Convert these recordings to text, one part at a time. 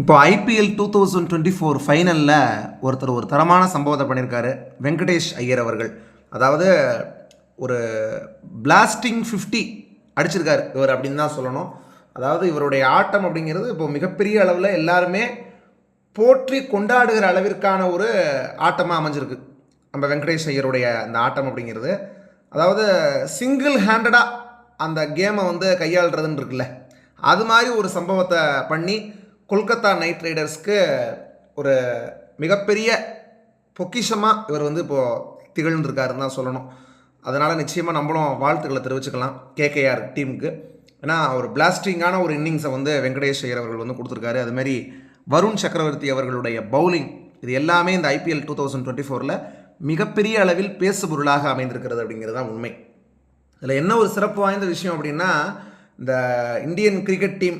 இப்போ IPL two thousand twenty four ஃபைனலில் ஒருத்தர் ஒரு தரமான சம்பவத்தை பண்ணியிருக்காரு வெங்கடேஷ் ஐயர் அவர்கள். அதாவது ஒரு பிளாஸ்டிங் ஃபிஃப்டி அடிச்சிருக்காரு இவர் அப்படின்னு தான் சொல்லணும். அதாவது இவருடைய ஆட்டம் அப்படிங்கிறது இப்போ மிகப்பெரிய அளவில் எல்லாருமே போற்றி கொண்டாடுகிற அளவிற்கான ஒரு ஆட்டமாக அமைஞ்சிருக்கு. நம்ம வெங்கடேஷ் ஐயருடைய அந்த ஆட்டம் அப்படிங்கிறது. அதாவது சிங்கிள் ஹேண்டடாக அந்த கேமை வந்து கையாளுறதுன்னு இருக்குல்ல. அது மாதிரி ஒரு சம்பவத்தை பண்ணி கொல்கத்தா நைட் ரைடர்ஸ்க்கு ஒரு மிகப்பெரிய பொக்கிஷமாக இவர் வந்து இப்போது திகழ்ந்துருக்காருன்னு தான் சொல்லணும். அதனால் நிச்சயமாக நம்மளும் வாழ்த்துக்களை தெரிவிச்சுக்கலாம் கேகேஆர் டீமுக்கு. ஏன்னா ஒரு பிளாஸ்டிங்கான ஒரு இன்னிங்ஸை வந்து வெங்கடேஷ் ஐயர் அவர்கள் வந்து கொடுத்துருக்காரு. அதுமாரி வருண் சக்கரவர்த்தி அவர்களுடைய பவுலிங் இது எல்லாமே இந்த ஐபிஎல் டூ தௌசண்ட் டுவெண்ட்டி ஃபோரில் மிகப்பெரிய அளவில் பேசுபொருளாக அமைந்திருக்கிறது அப்படிங்கிறது தான் உண்மை. இதில் என்ன ஒரு சிறப்பு வாய்ந்த விஷயம் அப்படின்னா இந்த இந்தியன் கிரிக்கெட் டீம்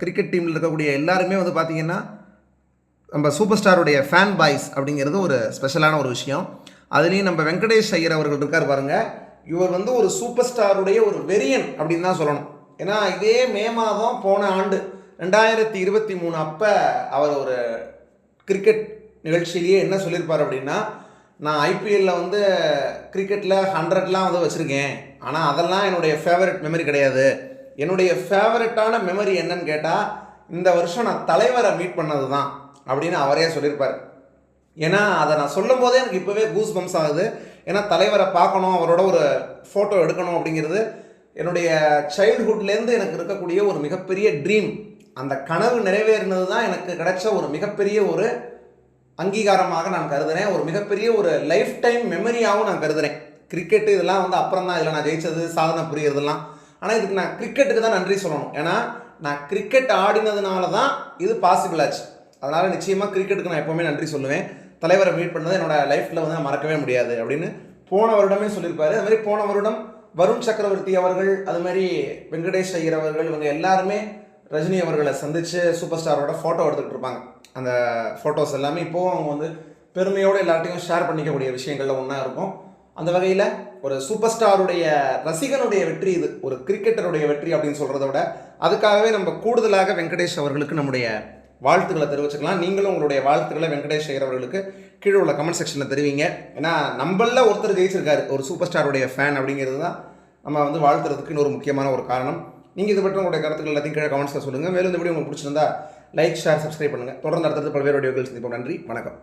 கிரிக்கெட் டீமில் இருக்கக்கூடிய எல்லாருமே வந்து பார்த்திங்கன்னா நம்ம சூப்பர் ஸ்டாருடைய ஃபேன் பாய்ஸ் அப்படிங்கிறது ஒரு ஸ்பெஷலான ஒரு விஷயம். அதுலேயும் நம்ம வெங்கடேஷ் ஐயர் அவர்கள் இருக்கார் பாருங்கள் இவர் வந்து ஒரு சூப்பர் ஸ்டாருடைய ஒரு வெரியன் அப்படின்னு தான் சொல்லணும். ஏன்னா இதே மே மாதம் போன ஆண்டு ரெண்டாயிரத்தி இருபத்தி மூணு அப்போ அவர் ஒரு கிரிக்கெட் நிகழ்ச்சியிலேயே என்ன சொல்லியிருப்பார் அப்படின்னா நான் ஐபிஎல்லில் வந்து கிரிக்கெட்டில் ஹண்ட்ரட்லாம் வந்து வச்சுருக்கேன். ஆனால் அதெல்லாம் என்னுடைய ஃபேவரட் மெமரி கிடையாது. என்னுடைய ஃபேவரட்டான மெமரி என்னன்னு கேட்டால் இந்த வருஷம் நான் தலைவரை மீட் பண்ணது தான் அப்படின்னு அவரே சொல்லியிருப்பார். ஏன்னா அதை நான் சொல்லும் போதே எனக்கு இப்போவே கூஸ் பம்ஸ் ஆகுது. ஏன்னா தலைவரை பார்க்கணும் அவரோட ஒரு ஃபோட்டோ எடுக்கணும் அப்படிங்கிறது என்னுடைய சைல்டுஹுட்லேருந்து எனக்கு இருக்கக்கூடிய ஒரு மிகப்பெரிய ட்ரீம் அந்த கனவு நிறைவேறினது தான் எனக்கு கிடைச்ச ஒரு மிகப்பெரிய ஒரு அங்கீகாரமாக நான் கருதுறேன். ஒரு மிகப்பெரிய ஒரு லைஃப் டைம் மெமரியாகவும் நான் கருதுறேன். கிரிக்கெட்டு இதெல்லாம் வந்து அப்புறம் தான் இதில் நான் ஜெயிச்சது சாதனை புரியறதுலாம் ஆனால் இதுக்கு நான் கிரிக்கெட்டுக்கு தான் நன்றி சொல்லணும். ஏன்னா நான் கிரிக்கெட் ஆடினதுனால தான் இது பாசிபிள் ஆச்சு. அதனால் நிச்சயமாக கிரிக்கெட்டுக்கு நான் எப்போவுமே நன்றி சொல்லுவேன். தலைவரை மீட் பண்ணது என்னோடய லைஃப்பில் வந்து நான் மறக்கவே முடியாது அப்படின்னு போன வருடமே சொல்லியிருப்பாரு. அது மாதிரி போன வருடம் வருண் சக்கரவர்த்தி அவர்கள் அது மாதிரி வெங்கடேஷ் ஐயர் அவர்கள் இவங்க எல்லாருமே ரஜினி அவர்களை சந்தித்து சூப்பர் ஸ்டாரோட ஃபோட்டோ எடுத்துக்கிட்டு இருப்பாங்க. அந்த ஃபோட்டோஸ் எல்லாமே இப்போவும் அவங்க வந்து பெருமையோடு எல்லார்ட்டையும் ஷேர் பண்ணிக்கக்கூடிய விஷயங்கள்ல ஒன்றா இருக்கும். அந்த வகையில் ஒரு சூப்பர் ஸ்டாருடைய ரசிகனுடைய வெற்றி இது ஒரு கிரிக்கெட்டருடைய வெற்றி அப்படின்னு சொல்கிறத விட அதுக்காகவே நம்ம கூடுதலாக வெங்கடேஷ் அவர்களுக்கு நம்முடைய வாழ்த்துக்களை தெரிவிச்சுக்கலாம். நீங்களும் உங்களுடைய வாழ்த்துக்களை வெங்கடேஷ் ஐயர் அவர்களுக்கு கீழே உள்ள கமெண்ட் செக்ஷனில் தெரிவிங்க. ஏன்னா நம்மள ஒருத்தர் ஜெயிச்சிருக்காரு ஒரு சூப்பர் ஸ்டாருடைய ஃபேன் அப்படிங்கிறது தான் நம்ம வந்து வாழ்த்துறதுக்கு இன்னொரு முக்கியமான ஒரு காரணம். நீங்கள் இது பற்றி உங்களுடைய கருத்துக்கள் எல்லாத்தையும் கீழே கமெண்ட்ஸில் சொல்லுங்கள் மேலும் இந்த வீடியோ உங்களுக்கு பிடிச்சிருந்தா லைக் ஷேர் சப்ஸ்கிரைப் பண்ணுங்கள் தொடர்ந்து அடுத்தது பல்வேறு வீடியோக்கள் சந்திப்போம். நன்றி வணக்கம்.